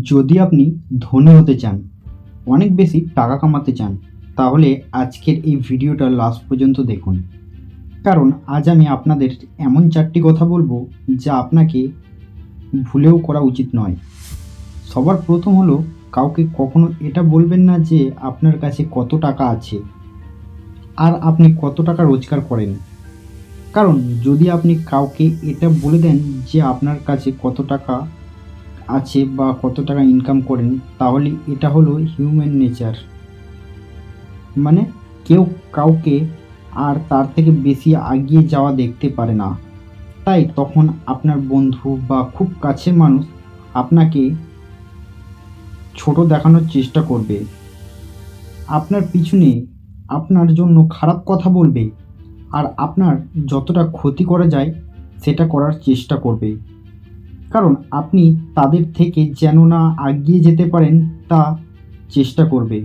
যদি আপনি ধনী হতে চান, অনেক বেশি টাকা কামাতে চান, তাহলে আজকের এই ভিডিওটা লাস্ট পর্যন্ত দেখুন। কারণ আজ আমি আপনাদের এমন চারটি কথা বলব যা আপনাকে ভুলেও করা উচিত নয়। সবার প্রথম হলো, কাউকে কখনো এটা বলবেন না যে আপনার কাছে কত টাকা আছে আর আপনি কত টাকা রোজগার করেন। কারণ যদি আপনি কাউকে এটা বলে দেন যে আপনার কাছে কত টাকা আছে বা কত টাকা ইনকাম করেন, তাহলে এটা হলো হিউম্যান নেচার মানে কেউ কাউকে আর তার থেকে বেশি এগিয়ে যাওয়া দেখতে পারে না। তাই তখন আপনার বন্ধু বা খুব কাছের মানুষ আপনাকে ছোট দেখানোর চেষ্টা করবে। আপনার পিছনে আপনার জন্য খারাপ কথা বলবে আর আপনার যতটা ক্ষতি করা যায় সেটা করার চেষ্টা করবে। কারণ আপনি তাদের থেকে যেন না এগিয়ে যেতে পারেন, তা চেষ্টা করবে।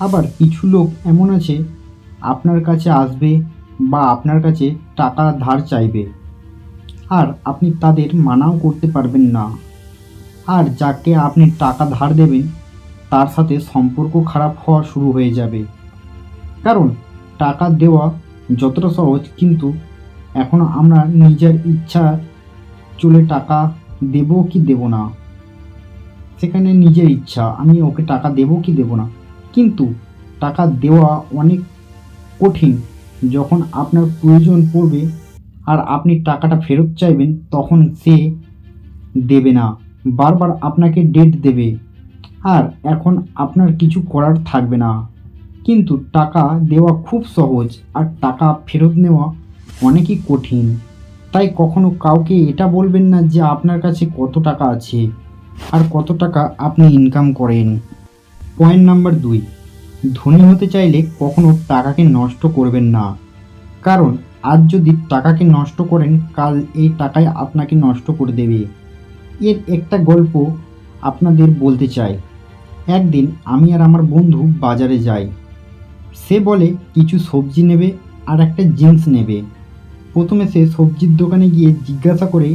আবার কিছু লোক এমন আছে, আপনার কাছে আসবে বা আপনার কাছে টাকা ধার চাইবে। আর আপনি তাদের মানাও করতে পারবেন না। আর যাকে আপনি টাকা ধার দেবেন, তার সাথে সম্পর্ক খারাপ হওয়া শুরু হয়ে যাবে। কারণ টাকা দেওয়া যতটা সহজ, কিন্তু এখন আমরা নিজের ইচ্ছা চলে টাকা দেব কি দেব না? সেখানে নিজের ইচ্ছা, আমি ওকে টাকা দেব কি দেব না? কিন্তু টাকা দেওয়া অনেক কঠিন। যখন আপনার প্রয়োজন পড়বে আর আপনি টাকাটা ফেরত চাইবেন, তখন সে দেবে না। বারবার আপনাকে ডেট দেবে। আর এখন আপনার কিছু করার থাকবে না। কিন্তু টাকা দেওয়া খুব সহজ, আর টাকা ফেরত নেওয়া অনেকই কঠিন। তাই কখনো কাউকে এটা বলবেন না যে আপনার কাছে কত টাকা আছে আর কত টাকা আপনি ইনকাম করেন। পয়েন্ট নাম্বার দুই, ধনী হতে চাইলে কখনো টাকাকে নষ্ট করবেন না। কারণ, আজ যদি টাকাকে নষ্ট করেন, কাল এই টাকায় আপনাকে নষ্ট করে দেবে। এর একটা গল্প আপনাদের বলতে চাই। একদিন আমি আর আমার বন্ধু বাজারে যাই। সে বলে, কিছু সবজি নেবে আর একটা জিন্স নেবে। প্রথমে সে সবজির দোকানে গিয়ে জিজ্ঞাসা করে,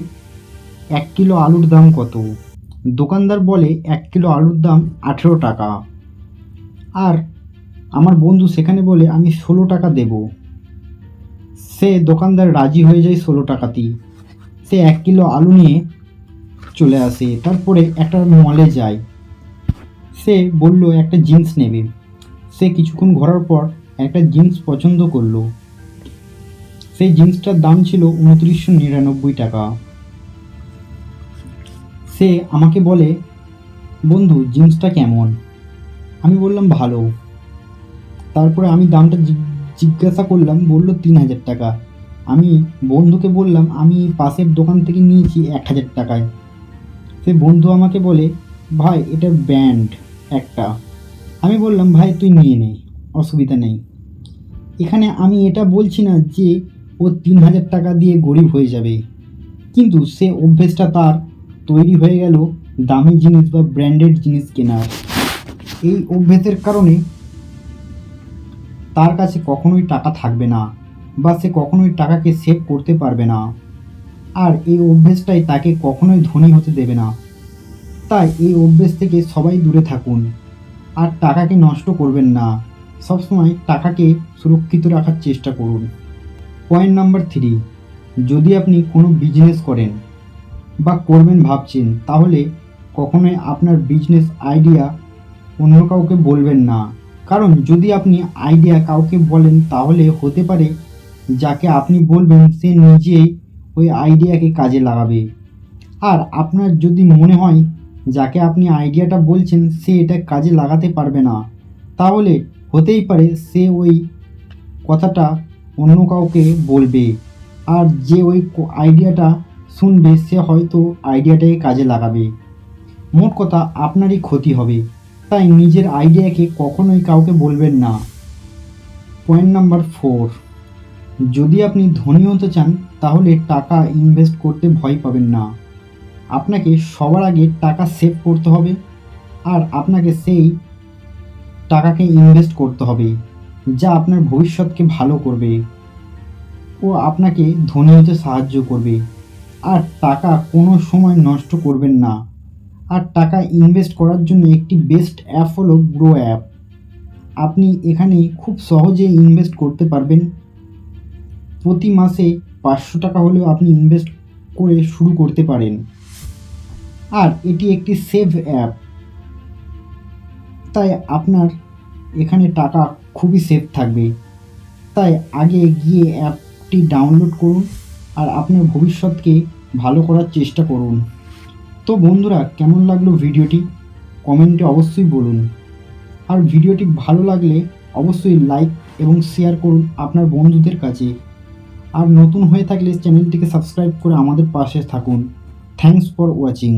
এক কিলো আলুর দাম কত? দোকানদার বলে, এক কিলো আলুর দাম আঠেরো টাকা। আর আমার বন্ধু সেখানে বলে, আমি ষোলো টাকা দেব। সে দোকানদার রাজি হয়ে যায় ষোলো টাকাতেই। সে এক কিলো আলু নিয়ে চলে আসে, তারপরে একটা মলে যায়। সে বলল, একটা জিন্স নেবে। সে কিছুক্ষণ ঘোরার পর একটা জিন্স পছন্দ করল। সেই জিন্সটার দাম ছিল উনত্রিশশো নিরানব্বই টাকা। সে আমাকে বলে, বন্ধু, জিন্সটা কেমন? আমি বললাম, ভালো। তারপরে আমি দামটা জিজ্ঞাসা করলাম, বলল, তিন হাজার টাকা। আমি বন্ধুকে বললাম, আমি পাশের দোকান থেকে নিয়েছি এক হাজার টাকায়। সে বন্ধু আমাকে বলে, ভাই, এটা ব্যান্ড একটা। আমি বললাম, ভাই, তুই নিয়ে নে, অসুবিধা নেই। এখানে আমি এটা বলছি না যে ও তিন হাজার টাকা দিয়ে গরিব হয়ে যাবে। কিন্তু সে অভ্যেসটা তার। তৈরি হয়ে গেল দামি জিনিস বা ব্র্যান্ডেড জিনিস কেনার। এই অভ্যেসের কারণে তার কাছে কখনোই টাকা থাকবে না বা সে কখনোই টাকাকে সেভ করতে পারবে না। আর এই অভ্যেসটাই তাকে কখনোই ধনী হতে দেবে না। তাই এই অভ্যেস থেকে সবাই দূরে থাকুন। আর টাকাকে নষ্ট করবেন না। সবসময় টাকাকে সুরক্ষিত রাখার চেষ্টা করুন। পয়েন্ট নাম্বার থ্রি যদি আপনি কোনো বিজনেস করেন বা করবেন ভাবছেন, তাহলে কখনোই আপনার বিজনেস আইডিয়া অন্য কাউকে বলবেন না। কারণ যদি আপনি আইডিয়া কাউকে বলেন, তাহলে হতে পারে যাকে আপনি বলবেন, সে নিজেই ওই আইডিয়াকে কাজে লাগাবে। আর আপনার যদি মনে হয় যাকে আপনি আইডিয়াটা বলছেন, সে এটা কাজে লাগাতে পারবে না, তাহলে হতেই পারে সে ওই কথাটা অন্য কাউকে বলবে। আর যে ওই আইডিয়াটা শুনবে, সে হয়তো আইডিয়াটাকে কাজে লাগাবে। মোট কথা, আপনারই ক্ষতি হবে। তাই নিজের আইডিয়াকে কখনোই কাউকে বলবেন না। Point number four. যদি আপনি ধনী হতে চান, তাহলে টাকা ইনভেস্ট করতে ভয় পাবেন না। আপনাকে সবার আগে টাকা সেভ করতে হবে, আর আপনাকে সেই টাকাকে ইনভেস্ট করতে হবে। যা আপনার ভবিষ্যৎকে ভালো করবে ও আপনাকে ধনী হতে সাহায্য করবে। আর টাকা কোনো সময় নষ্ট করবেন না। আর টাকা ইনভেস্ট করার জন্য একটি বেস্ট অ্যাপ হলো গ্রো অ্যাপ আপনি এখানে খুব সহজে ইনভেস্ট করতে পারবেন। প্রতি মাসে পাঁচশো টাকা হলেও আপনি ইনভেস্ট করে শুরু করতে পারেন। আর এটি একটি সেভ অ্যাপ তাই আপনার এখানে টাকা খুবই সেফ থাকবে। তাই আগে গিয়ে অ্যাপটি ডাউনলোড করুন আর আপনার ভবিষ্যৎকে ভালো করার চেষ্টা করুন। তো বন্ধুরা, কেমন লাগল ভিডিওটি? কমেন্টে অবশ্যই বলুন। আর ভিডিওটি ভালো লাগলে অবশ্যই লাইক এবং শেয়ার করুন আপনার বন্ধুদের কাছে। আর নতুন হয়ে থাকলে চ্যানেলটিকে সাবস্ক্রাইব করে আমাদের পাশে থাকুন। Thanks for watching